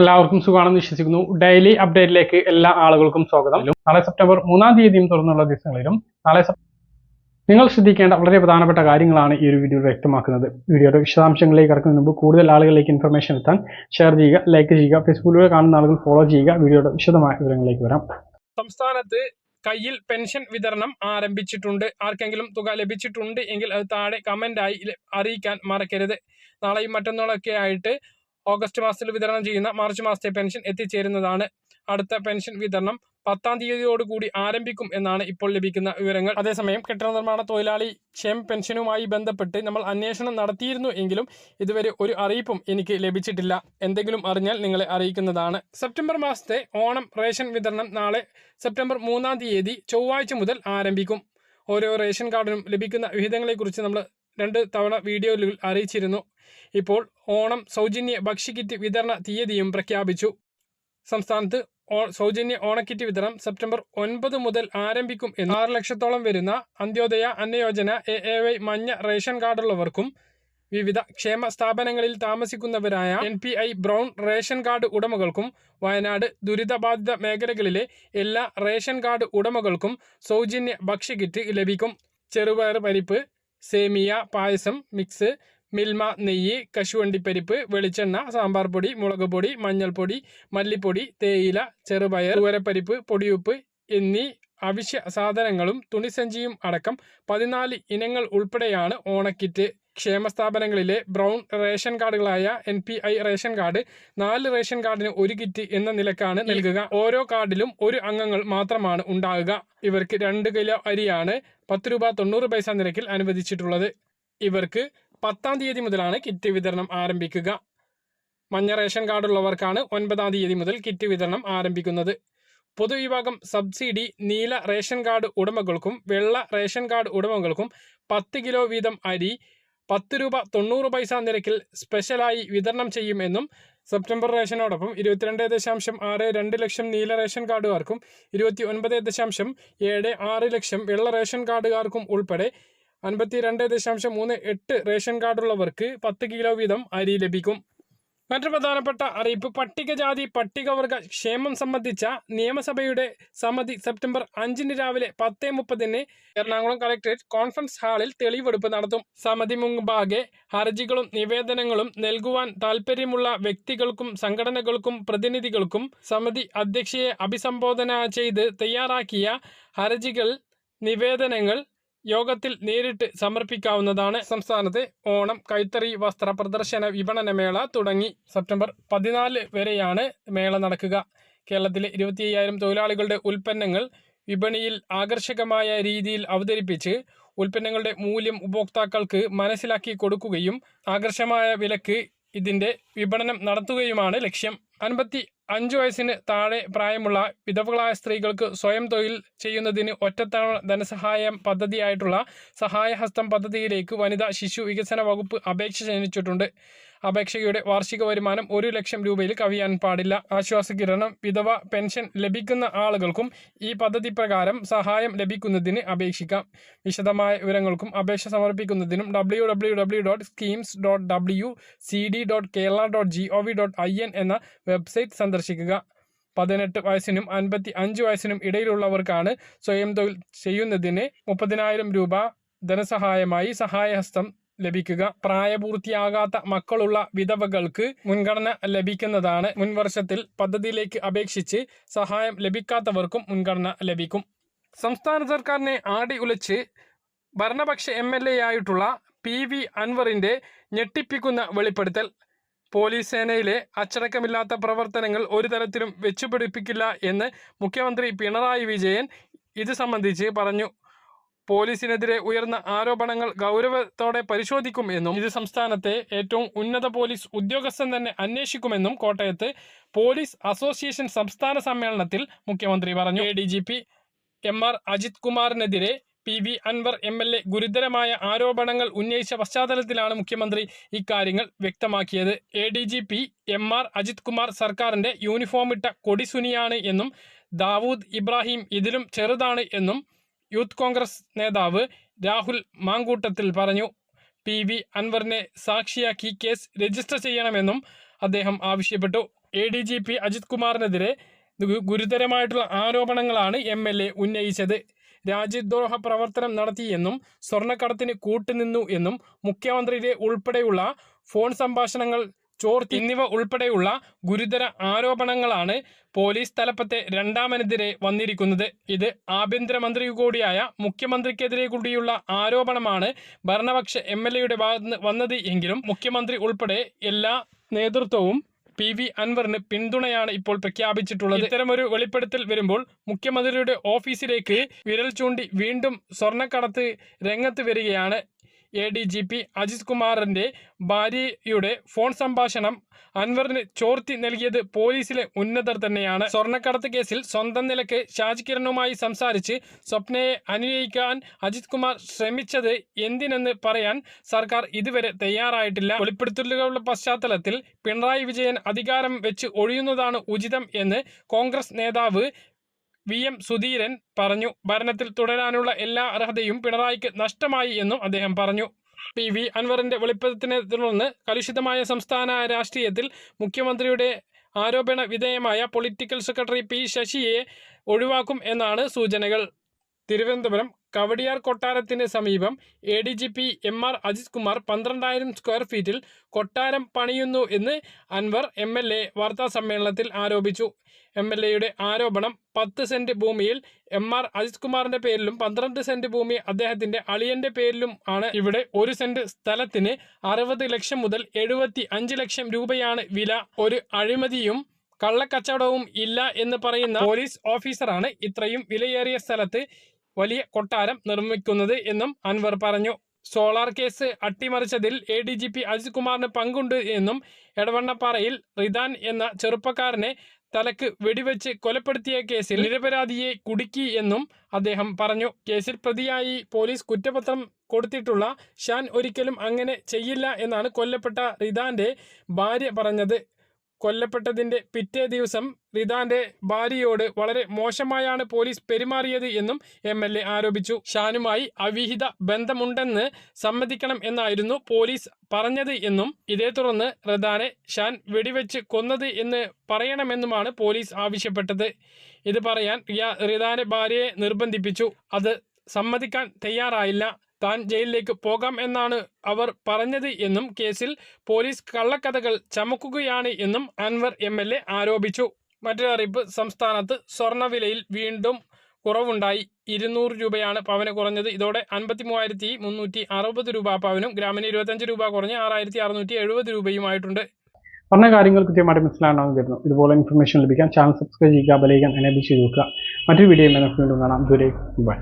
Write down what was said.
എല്ലാവർക്കും സുഖമാണെന്ന് വിശ്വസിക്കുന്നു. ഡെയിലി അപ്ഡേറ്റിലേക്ക് എല്ലാ ആളുകൾക്കും സ്വാഗതം. നാളെ സെപ്റ്റംബർ മൂന്നാം തീയതിയും തുറന്നുള്ള ദിവസങ്ങളിലും നാളെ നിങ്ങൾ ശ്രദ്ധിക്കേണ്ട വളരെ പ്രധാനപ്പെട്ട കാര്യങ്ങളാണ് ഈ ഒരു വീഡിയോ വ്യക്തമാക്കുന്നത്. വീഡിയോയുടെ വിശദാംശങ്ങളിലേക്ക് കടക്കുന്നതിന് മുമ്പ് കൂടുതൽ ആളുകളിലേക്ക് ഇൻഫർമേഷൻ എത്താൻ ഷെയർ ചെയ്യുക ലൈക്ക് ചെയ്യുക ഫേസ്ബുക്കിലൂടെ കാണുന്ന ആളുകൾ ഫോളോ ചെയ്യുക. വീഡിയോയുടെ വിശദമായ വിവരങ്ങളിലേക്ക് വരാം. സംസ്ഥാനത്ത് കയ്യിൽ പെൻഷൻ വിതരണം ആരംഭിച്ചിട്ടുണ്ട്. ആർക്കെങ്കിലും തുക ലഭിച്ചിട്ടുണ്ട് എങ്കിൽ അത് താഴെ കമന്റായി അറിയിക്കാൻ മറക്കരുത്. നാളെയും മറ്റന്നാളൊക്കെ ആയിട്ട് ഓഗസ്റ്റ് മാസത്തിൽ വിതരണം ചെയ്യുന്ന മാർച്ച് മാസത്തെ പെൻഷൻ എത്തിച്ചേരുന്നതാണ്. അടുത്ത പെൻഷൻ വിതരണം പത്താം തീയതിയോടുകൂടി ആരംഭിക്കും എന്നാണ് ഇപ്പോൾ ലഭിക്കുന്ന വിവരങ്ങൾ. അതേസമയം കെട്ടിട നിർമ്മാണ തൊഴിലാളി ക്ഷേമ പെൻഷനുമായി ബന്ധപ്പെട്ട് നമ്മൾ അന്വേഷണം നടത്തിയിരുന്നു എങ്കിലും ഇതുവരെ ഒരു അറിയിപ്പും എനിക്ക് ലഭിച്ചിട്ടില്ല. എന്തെങ്കിലും അറിഞ്ഞാൽ നിങ്ങളെ അറിയിക്കുന്നതാണ്. സെപ്റ്റംബർ മാസത്തെ ഓണം റേഷൻ വിതരണം നാളെ സെപ്റ്റംബർ മൂന്നാം തീയതി ചൊവ്വാഴ്ച മുതൽ ആരംഭിക്കും. ഓരോ റേഷൻ കാർഡിനും ലഭിക്കുന്ന വിഹിതങ്ങളെക്കുറിച്ച് നമ്മൾ രണ്ട് തവണ വീഡിയോയിൽ അറിയിച്ചിരുന്നു. ഇപ്പോൾ ഓണം സൗജന്യ ഭക്ഷ്യക്കിറ്റ് വിതരണ തീയതിയും പ്രഖ്യാപിച്ചു. സംസ്ഥാനത്ത് സൗജന്യ ഓണക്കിറ്റ് വിതരണം സെപ്റ്റംബർ ഒൻപത് മുതൽ ആരംഭിക്കും എന്ന് ആറ് ലക്ഷത്തോളം വരുന്ന Antyodaya Annayojana A A Y മഞ്ഞ റേഷൻ കാർഡുള്ളവർക്കും വിവിധ ക്ഷേമ സ്ഥാപനങ്ങളിൽ താമസിക്കുന്നവരായ N P I brown ration card ഉടമകൾക്കും Wayanad ദുരിതബാധിത മേഖലകളിലെ എല്ലാ റേഷൻ കാർഡ് ഉടമകൾക്കും സൗജന്യ ഭക്ഷ്യക്കിറ്റ് ലഭിക്കും. ചെറുപയർ പരിപ്പ് സേമിയ പായസം മിക്സ് മിൽമ നെയ്യ് കശുവണ്ടിപ്പരിപ്പ് വെളിച്ചെണ്ണ സാമ്പാർ പൊടി മുളക് പൊടി മഞ്ഞൾപ്പൊടി മല്ലിപ്പൊടി തേയില ചെറുപയർ തുവരപ്പരിപ്പ് പൊടിയുപ്പ് എന്നീ അവശ്യ സാധനങ്ങളും തുണിസഞ്ചിയും അടക്കം പതിനാല് ഇനങ്ങൾ ഉൾപ്പെടെയാണ് ഓണക്കിറ്റ്. ക്ഷേമസ്ഥാപനങ്ങളിലെ brown ration കാർഡുകളായ N P I ration card നാല് റേഷൻ കാർഡിന് ഒരു കിറ്റ് എന്ന നിലക്കാണ് നൽകുക. ഓരോ കാർഡിലും ഒരു അംഗങ്ങൾ മാത്രമാണ് ഉണ്ടാകുക. ഇവർക്ക് രണ്ട് കിലോ അരിയാണ് പത്ത് രൂപ തൊണ്ണൂറ് പൈസ നിരക്കിൽ അനുവദിച്ചിട്ടുള്ളത്. ഇവർക്ക് പത്താം തീയതി മുതലാണ് കിറ്റ് വിതരണം ആരംഭിക്കുക. മഞ്ഞ റേഷൻ കാർഡുള്ളവർക്കാണ് ഒൻപതാം തീയതി മുതൽ കിറ്റ് വിതരണം ആരംഭിക്കുന്നത്. പൊതുവിഭാഗം സബ്സിഡി നീല റേഷൻ കാർഡ് ഉടമകൾക്കും വെള്ള റേഷൻ കാർഡ് ഉടമകൾക്കും പത്ത് കിലോ വീതം അരി പത്ത് രൂപ തൊണ്ണൂറ് പൈസ നിരക്കിൽ സ്പെഷ്യലായി വിതരണം ചെയ്യുമെന്നും സെപ്റ്റംബർ റേഷനോടൊപ്പം ഇരുപത്തിരണ്ട് ദശാംശം ആറ് രണ്ട് ലക്ഷം നീല റേഷൻ കാർഡുകാർക്കും ഇരുപത്തി ഒൻപത് ദശാംശം ഏഴ് ആറ് ലക്ഷം വെള്ള റേഷൻ കാർഡുകാർക്കും ഉൾപ്പെടെ അൻപത്തി രണ്ട് ദശാംശം മൂന്ന് എട്ട് റേഷൻ കാർഡുള്ളവർക്ക് പത്ത് കിലോ വീതം അരി ലഭിക്കും. മറ്റൊരു പ്രധാനപ്പെട്ട അറിയിപ്പ് പട്ടികജാതി പട്ടികവർഗ ക്ഷേമം സംബന്ധിച്ച നിയമസഭയുടെ സമിതി സെപ്റ്റംബർ അഞ്ചിന് രാവിലെ പത്ത് മുപ്പതിന് എറണാകുളം കളക്ടറേറ്റ് കോൺഫറൻസ് ഹാളിൽ തെളിവെടുപ്പ് നടത്തും. സമിതി മുമ്പാകെ ഹർജികളും നിവേദനങ്ങളും നൽകുവാൻ താൽപ്പര്യമുള്ള വ്യക്തികൾക്കും സംഘടനകൾക്കും പ്രതിനിധികൾക്കും സമിതി അധ്യക്ഷയെ അഭിസംബോധന ചെയ്ത് തയ്യാറാക്കിയ ഹർജികൾ നിവേദനങ്ങൾ യോഗത്തിൽ നേരിട്ട് സമർപ്പിക്കാവുന്നതാണ്. സംസ്ഥാനത്തെ ഓണം കൈത്തറി വസ്ത്ര പ്രദർശന വിപണന മേള തുടങ്ങി സെപ്റ്റംബർ പതിനാല് വരെയാണ് മേള നടക്കുക. കേരളത്തിലെ ഇരുപത്തി അയ്യായിരം തൊഴിലാളികളുടെ ഉൽപ്പന്നങ്ങൾ വിപണിയിൽ ആകർഷകമായ രീതിയിൽ അവതരിപ്പിച്ച് ഉൽപ്പന്നങ്ങളുടെ മൂല്യം ഉപഭോക്താക്കൾക്ക് മനസ്സിലാക്കി കൊടുക്കുകയും ആകർഷമായ വിലക്ക് ഇതിന്റെ വിപണനം നടത്തുകയുമാണ് ലക്ഷ്യം. അൻപത്തി അഞ്ച് വയസ്സിന് താഴെ പ്രായമുള്ള വിധവകളായ സ്ത്രീകൾക്ക് സ്വയം തൊഴിൽ ചെയ്യുന്നതിന് ഒറ്റത്തവണ ധനസഹായം പദ്ധതിയായിട്ടുള്ള സഹായഹസ്തം പദ്ധതിയിലേക്ക് വനിതാ ശിശു വികസന വകുപ്പ് അപേക്ഷ ക്ഷണിച്ചിട്ടുണ്ട്. അപേക്ഷയുടെ വാർഷിക വരുമാനം ഒരു ലക്ഷം രൂപയിൽ കവിയാൻ പാടില്ല. ആശ്വാസകിരണം വിധവ പെൻഷൻ ലഭിക്കുന്ന ആളുകൾക്കും ഈ പദ്ധതി പ്രകാരം സഹായം ലഭിക്കുന്നതിന് അപേക്ഷിക്കാം. വിശദമായ വിവരങ്ങൾക്കും അപേക്ഷ സമർപ്പിക്കുന്നതിനും W W W dot schemes dot W C D dot Kerala dot G O V dot I N എന്ന വെബ്സൈറ്റ് സന്ദർശിക്കുക. പതിനെട്ട് വയസ്സിനും അൻപത്തി അഞ്ച് വയസ്സിനും ഇടയിലുള്ളവർക്കാണ് സ്വയം തൊഴിൽ ചെയ്യുന്നതിന് മുപ്പതിനായിരം രൂപ ധനസഹായമായി സഹായഹസ്തം ലഭിക്കുക. പ്രായപൂർത്തിയാകാത്ത മക്കളുള്ള വിധവകൾക്ക് മുൻഗണന ലഭിക്കുന്നതാണ്. മുൻവർഷത്തിൽ പദ്ധതിയിലേക്ക് അപേക്ഷിച്ച് സഹായം ലഭിക്കാത്തവർക്കും മുൻഗണന ലഭിക്കും. സംസ്ഥാന സർക്കാരിനെ ആടി ഉലച്ച് ഭരണപക്ഷ എം എൽ എ ആയിട്ടുള്ള പി വി അൻവറിന്റെ ഞെട്ടിപ്പിക്കുന്ന വെളിപ്പെടുത്തൽ. പോലീസ് സേനയിലെ അച്ചടക്കമില്ലാത്ത പ്രവർത്തനങ്ങൾ ഒരു തരത്തിലും വെച്ചുപിടിപ്പിക്കില്ല എന്ന് മുഖ്യമന്ത്രി പിണറായി വിജയൻ ഇത് സംബന്ധിച്ച് പറഞ്ഞു. പോലീസിനെതിരെ ഉയർന്ന ആരോപണങ്ങൾ ഗൗരവത്തോടെ പരിശോധിക്കും എന്നും ഇത് സംസ്ഥാനത്തെ ഏറ്റവും ഉന്നത പോലീസ് ഉദ്യോഗസ്ഥൻ തന്നെ അന്വേഷിക്കുമെന്നും കോട്ടയത്ത് പോലീസ് അസോസിയേഷൻ സംസ്ഥാന സമ്മേളനത്തിൽ മുഖ്യമന്ത്രി പറഞ്ഞു. A D G P M R Ajith കുമാറിനെതിരെ P V Anwar M L A ഗുരുതരമായ ആരോപണങ്ങൾ ഉന്നയിച്ച പശ്ചാത്തലത്തിലാണ് മുഖ്യമന്ത്രി ഇക്കാര്യങ്ങൾ വ്യക്തമാക്കിയത്. A D G P M R Ajith Kumar സർക്കാരിന്റെ യൂണിഫോമിട്ട കൊടിസുനിയാണ് എന്നും ദാവൂദ് ഇബ്രാഹിം ഇതിലും ചെറുതാണ് എന്നും യൂത്ത് കോൺഗ്രസ് നേതാവ് രാഹുൽ മാങ്കൂട്ടത്തിൽ പറഞ്ഞു. പി. വി. അൻവറിനെ സാക്ഷിയാക്കി കേസ് രജിസ്റ്റർ ചെയ്യണമെന്നും അദ്ദേഹം ആവശ്യപ്പെട്ടു. A. D. G. P. Ajith കുമാറിനെതിരെ ഗുരുതരമായിട്ടുള്ള ആരോപണങ്ങളാണ് എം. എൽ. എ ഉന്നയിച്ചത്. രാജ്യദ്രോഹ പ്രവർത്തനം നടത്തിയെന്നും സ്വർണക്കടത്തിന് കൂട്ടുനിന്നു എന്നും മുഖ്യമന്ത്രിയുടെ ഉൾപ്പെടെയുള്ള ഫോൺ സംഭാഷണങ്ങൾ ചോർത്തി എന്നിവ ഉൾപ്പെടെയുള്ള ഗുരുതര ആരോപണങ്ങളാണ് പോലീസ് തലപ്പത്തെ രണ്ടാമനെതിരെ വന്നിരിക്കുന്നത്. ഇത് ആഭ്യന്തരമന്ത്രി കൂടിയായ മുഖ്യമന്ത്രിക്കെതിരെ കൂടിയുള്ള ആരോപണമാണ് ഭരണപക്ഷ എം എൽ എയുടെ ഭാഗത്ത് വന്നത് എങ്കിലും മുഖ്യമന്ത്രി ഉൾപ്പെടെ എല്ലാ നേതൃത്വവും പി വി അൻവറിന് പിന്തുണയാണ് ഇപ്പോൾ പ്രഖ്യാപിച്ചിട്ടുള്ളത്. ഇത്തരമൊരു വെളിപ്പെടുത്തൽ വരുമ്പോൾ മുഖ്യമന്ത്രിയുടെ ഓഫീസിലേക്ക് വിരൽ ചൂണ്ടി വീണ്ടും സ്വർണക്കടത്ത് രംഗത്ത് വരികയാണ് A D G P Ajith കുമാറിന്റെ ഭാര്യയുടെ ഫോൺ സംഭാഷണം അൻവറിന് ചോർത്തി നൽകിയത് പോലീസിലെ ഉന്നതർ തന്നെയാണ്. സ്വർണക്കടത്ത് കേസിൽ സ്വന്തം നിലയ്ക്ക് ഷാജി കിരണുമായി സംസാരിച്ച് സ്വപ്നയെ അനുനയിക്കാൻ അജിത് കുമാർ ശ്രമിച്ചത് എന്തിനെന്ന് പറയാൻ സർക്കാർ ഇതുവരെ തയ്യാറായിട്ടില്ല. വെളിപ്പെടുത്തലുകളുടെ പശ്ചാത്തലത്തിൽ പിണറായി വിജയൻ അധികാരം വെച്ച് ഒഴിയുന്നതാണ് ഉചിതം എന്ന് കോൺഗ്രസ് നേതാവ് വി എം സുധീരൻ പറഞ്ഞു. ഭരണത്തിൽ തുടരാനുള്ള എല്ലാ അർഹതയും പിണറായിക്ക് നഷ്ടമായി എന്നും അദ്ദേഹം പറഞ്ഞു. പി വി അൻവറിന്റെ വെളിപ്പെടുത്തിനെ തുടർന്ന് കലുഷിതമായ സംസ്ഥാന രാഷ്ട്രീയത്തിൽ മുഖ്യമന്ത്രിയുടെ ആരോപണ വിധേയമായ പൊളിറ്റിക്കൽ സെക്രട്ടറി പി ശശിയെ ഒഴിവാക്കും എന്നാണ് സൂചനകൾ. തിരുവനന്തപുരം കവടിയാർ കൊട്ടാരത്തിന് സമീപം A D G P M R Ajith Kumar പന്ത്രണ്ടായിരം സ്ക്വയർ ഫീറ്റിൽ കൊട്ടാരം പണിയുന്നു എന്ന് അൻവർ എം എൽ എ വാർത്താ സമ്മേളനത്തിൽ ആരോപിച്ചു. എം എൽ എയുടെ ആരോപണം പത്ത് സെന്റ് ഭൂമിയിൽ എം ആർ അജിത് കുമാറിന്റെ പേരിലും പന്ത്രണ്ട് സെന്റ് ഭൂമി അദ്ദേഹത്തിന്റെ അളിയന്റെ പേരിലും ആണ്. ഇവിടെ ഒരു സെന്റ് സ്ഥലത്തിന് അറുപത് ലക്ഷം മുതൽ എഴുപത്തി അഞ്ച് ലക്ഷം രൂപയാണ് വില. ഒരു അഴിമതിയും കള്ളക്കച്ചവടവും ഇല്ല എന്ന് പറയുന്ന പോലീസ് ഓഫീസറാണ് ഇത്രയും വിലയേറിയ സ്ഥലത്ത് വലിയ കൊട്ടാരം നിർമ്മിക്കുന്നത് എന്നും അൻവർ പറഞ്ഞു. Solar case അട്ടിമറിച്ചതിൽ A D G P Ajith കുമാറിന് പങ്കുണ്ട് എന്നും എടവണ്ണപ്പാറയിൽ റിദാൻ എന്ന ചെറുപ്പക്കാരനെ തലക്ക് വെടിവെച്ച് കൊലപ്പെടുത്തിയ കേസിൽ നിരപരാധിയെ കുടുക്കി എന്നും അദ്ദേഹം പറഞ്ഞു. കേസിൽ പ്രതിയായി പോലീസ് കുറ്റപത്രം കൊടുത്തിട്ടുള്ള ഷാൻ ഒരിക്കലും അങ്ങനെ ചെയ്യില്ല എന്നാണ് കൊല്ലപ്പെട്ട റിദാന്റെ ഭാര്യ പറഞ്ഞത്. കൊല്ലപ്പെട്ടതിന്റെ പിറ്റേ ദിവസം റിദാന്റെ ഭാര്യയോട് വളരെ മോശമായാണ് പോലീസ് പെരുമാറിയത് എന്നും എം എൽ എ ആരോപിച്ചു. ഷാനുമായി അവിഹിത ബന്ധമുണ്ടെന്ന് സമ്മതിക്കണം എന്നായിരുന്നു പോലീസ് പറഞ്ഞത് എന്നും ഇതേ തുടർന്ന് റിദാനെ ഷാൻ വെടിവെച്ച് കൊന്നത് എന്ന് പറയണമെന്നുമാണ് പോലീസ് ആവശ്യപ്പെട്ടത്. ഇത് പറയാൻ റിയ- റിദാന്റെ ഭാര്യയെ നിർബന്ധിപ്പിച്ചു. അത് സമ്മതിക്കാൻ തയ്യാറായില്ല. താൻ ജയിലിലേക്ക് പോകാം എന്നാണ് അവർ പറഞ്ഞത് എന്നും കേസിൽ പോലീസ് കള്ളക്കഥകൾ ചമക്കുകയാണ് എന്നും അൻവർ എം എൽ എ ആരോപിച്ചു. മറ്റൊരു അറിയിപ്പ് സംസ്ഥാനത്ത് സ്വർണവിലയിൽ വീണ്ടും കുറവുണ്ടായി. ഇരുന്നൂറ് രൂപയാണ് പവന് കുറഞ്ഞത്. ഇതോടെ അൻപത്തി മൂവായിരത്തി മുന്നൂറ്റി അറുപത് രൂപ പവനും ഗ്രാമിന് ഇരുപത്തഞ്ച് രൂപ കുറഞ്ഞ് ആറായിരത്തി അറുന്നൂറ്റി എഴുപത് രൂപയുമായിട്ടുണ്ട് പറഞ്ഞ കാര്യങ്ങൾ കൃത്യമായിട്ട് മനസ്സിലാണെന്ന് വരുന്നു ഇതുപോലെ ഇൻഫർമേഷൻ ലഭിക്കാൻ ചാനൽ സബ്സ്ക്രൈബ് ചെയ്യുക ബെലൈക്കൻ എനേബിൾ ചെയ്ത് നോക്കുക മറ്റൊരു വീഡിയോ വീണ്ടും കാണാം. ദൂരെ ബൈ